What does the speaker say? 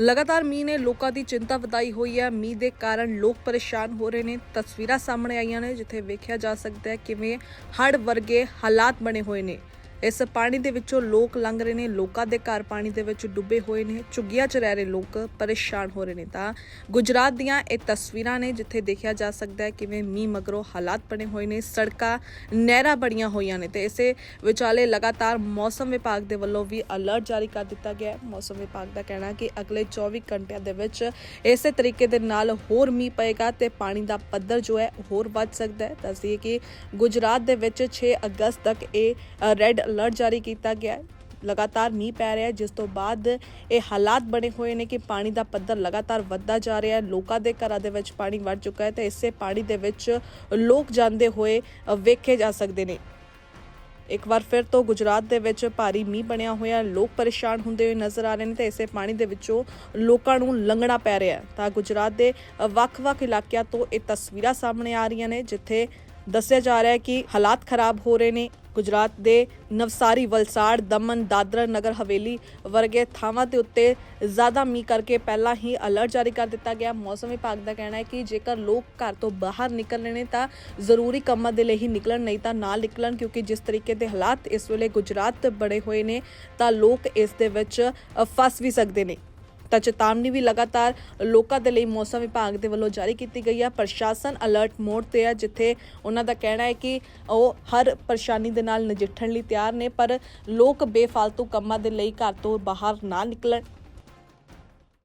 ਲਗਾਤਾਰ ਮੀਂਹ ਨੇ ਲੋਕਾਂ ਦੀ ਚਿੰਤਾ ਵਧਾਈ ਹੋਈ ਹੈ। ਮੀਂਹ ਦੇ ਕਾਰਨ ਲੋਕ ਪਰੇਸ਼ਾਨ ਹੋ ਰਹੇ ਨੇ। ਤਸਵੀਰਾਂ ਸਾਹਮਣੇ ਆਈਆਂ ਨੇ, ਜਿੱਥੇ ਵੇਖਿਆ ਜਾ ਸਕਦਾ ਹੈ ਕਿਵੇਂ ਹੜ੍ਹ ਵਰਗੇ ਹਾਲਾਤ ਬਣੇ ਹੋਏ ਨੇ। ਇਸ ਪਾਣੀ ਦੇ ਵਿੱਚੋਂ ਲੋਕ ਲੰਘ ਰਹੇ ਨੇ, ਲੋਕਾਂ ਦੇ ਘਰ ਪਾਣੀ ਦੇ ਵਿੱਚ ਡੁੱਬੇ ਹੋਏ ਨੇ, ਝੁੱਗੀਆਂ 'ਚ ਰਹਿ ਰਹੇ ਲੋਕ ਪਰੇਸ਼ਾਨ ਹੋ ਰਹੇ ਨੇ। ਤਾਂ ਗੁਜਰਾਤ ਦੀਆਂ ਇਹ ਤਸਵੀਰਾਂ ਨੇ ਜਿੱਥੇ ਦੇਖਿਆ ਜਾ ਸਕਦਾ ਹੈ ਕਿਵੇਂ ਮੀਂਹ ਮਗਰੋਂ ਹਾਲਾਤ ਬਣੇ ਹੋਏ ਨੇ, ਸੜਕਾਂ, ਨਹਿਰਾਂ ਬਣੀਆਂ ਹੋਈਆਂ ਨੇ। ਤੇ ਇਸੇ ਵਿਚਾਲੇ ਲਗਾਤਾਰ ਮੌਸਮ ਵਿਭਾਗ ਦੇ ਵੱਲੋਂ ਵੀ ਅਲਰਟ ਜਾਰੀ ਕਰ ਦਿੱਤਾ ਗਿਆ ਹੈ। ਮੌਸਮ ਵਿਭਾਗ ਦਾ ਕਹਿਣਾ ਕਿ ਅਗਲੇ 24 ਘੰਟਿਆਂ ਦੇ ਵਿੱਚ ਇਸੇ ਤਰੀਕੇ ਦੇ ਨਾਲ ਹੋਰ ਮੀਂਹ ਪਏਗਾ ਤੇ ਪਾਣੀ ਦਾ ਪੱਧਰ ਜੋ ਹੈ ਹੋਰ ਵੱਧ ਸਕਦਾ ਹੈ। ਦੱਸਦੀਏ ਕਿ ਗੁਜਰਾਤ ਦੇ ਵਿੱਚ 6 ਅਗਸਤ ਤੱਕ ਇਹ ਰੈੱਡ ਅਲਰਟ ਜਾਰੀ ਕੀਤਾ ਗਿਆ ਹੈ। ਲਗਾਤਾਰ ਮੀਂਹ ਪੈ ਰਿਹਾ ਹੈ, ਜਿਸ ਤੋਂ ਬਾਅਦ ਇਹ ਹਾਲਾਤ ਬਣੇ ਹੋਏ ਨੇ ਕਿ ਪਾਣੀ ਦਾ ਪੱਧਰ ਲਗਾਤਾਰ ਵੱਧਦਾ ਜਾ ਰਿਹਾ ਹੈ। ਲੋਕਾਂ ਦੇ ਘਰਾਂ ਦੇ ਵਿੱਚ ਪਾਣੀ ਵੜ ਚੁੱਕਾ ਹੈ ਤੇ ਇਸੇ ਪਾਣੀ ਦੇ ਵਿੱਚ ਲੋਕ ਜਾਂਦੇ ਹੋਏ ਵੇਖੇ ਜਾ ਸਕਦੇ ਨੇ। ਇੱਕ ਵਾਰ ਫਿਰ ਤੋਂ ਗੁਜਰਾਤ ਦੇ ਵਿੱਚ ਭਾਰੀ ਮੀਂਹ ਬਣਿਆ ਹੋਇਆ ਲੋਕ ਪਰੇਸ਼ਾਨ ਹੁੰਦੇ ਹੋਏ ਨਜ਼ਰ ਆ ਰਹੇ ਨੇ ਤੇ ਇਸੇ ਪਾਣੀ ਦੇ ਵਿੱਚੋਂ ਲੋਕਾਂ ਨੂੰ ਲੰਘਣਾ ਪੈ ਰਿਹਾ ਤਾਂ ਗੁਜਰਾਤ ਦੇ ਵੱਖ-ਵੱਖ ਇਲਾਕਿਆਂ ਤੋਂ ਇਹ ਤਸਵੀਰਾਂ ਸਾਹਮਣੇ ਆ ਰਹੀਆਂ ਨੇ, ਜਿੱਥੇ ਦੱਸਿਆ ਜਾ ਰਿਹਾ ਹੈ ਕਿ ਹਾਲਾਤ ਖਰਾਬ ਹੋ ਰਹੇ ਨੇ। ਗੁਜਰਾਤ ਦੇ ਨਵਸਾਰੀ ਵਲਸਾੜ ਦਮਨ, ਦਾਦਰਾ ਨਗਰ, ਹਵੇਲੀ ਵਰਗੇ ਥਾਵਾਂ ਦੇ ਉੱਤੇ ਜ਼ਿਆਦਾ ਮੀਂਹ ਕਰਕੇ ਪਹਿਲਾਂ ਹੀ ਅਲਰਟ ਜਾਰੀ ਕਰ ਦਿੱਤਾ ਗਿਆ। ਮੌਸਮ ਵਿਭਾਗ ਦਾ ਕਹਿਣਾ ਹੈ ਕਿ ਜੇਕਰ ਲੋਕ ਘਰ ਤੋਂ ਬਾਹਰ ਨਿਕਲ ਰਹੇ ਨੇ ਤਾਂ ਜ਼ਰੂਰੀ ਕੰਮਾਂ ਦੇ ਲਈ ਹੀ ਨਿਕਲਣ, ਨਹੀਂ ਤਾਂ ਨਾ ਨਿਕਲਣ, ਕਿਉਂਕਿ ਜਿਸ ਤਰੀਕੇ ਦੇ ਹਾਲਾਤ ਇਸ ਵੇਲੇ ਗੁਜਰਾਤ ਬਣੇ ਹੋਏ ਨੇ ਤਾਂ ਲੋਕ ਇਸ ਦੇ ਵਿੱਚ ਫਸ ਵੀ ਸਕਦੇ ਨੇ। ਤਾਂ ਚੇਤਾਵਨੀ ਵੀ ਲਗਾਤਾਰ ਲੋਕਾਂ ਦੇ ਲਈ ਮੌਸਮ ਵਿਭਾਗ ਦੇ ਵੱਲੋਂ ਜਾਰੀ ਕੀਤੀ ਗਈ ਹੈ। ਪ੍ਰਸ਼ਾਸਨ ਅਲਰਟ ਮੋਡ ਤੇ ਹੈ, ਜਿੱਥੇ ਉਹਨਾਂ ਦਾ ਕਹਿਣਾ ਹੈ ਕਿ ਉਹ ਹਰ ਪਰੇਸ਼ਾਨੀ ਦੇ ਨਾਲ ਨਜਿੱਠਣ ਲਈ ਤਿਆਰ ਨੇ, ਪਰ ਲੋਕ ਬੇਫਾਲਤੂ ਕੰਮਾਂ ਦੇ ਲਈ ਘਰ ਤੋਂ ਬਾਹਰ ਨਾ ਨਿਕਲਣ।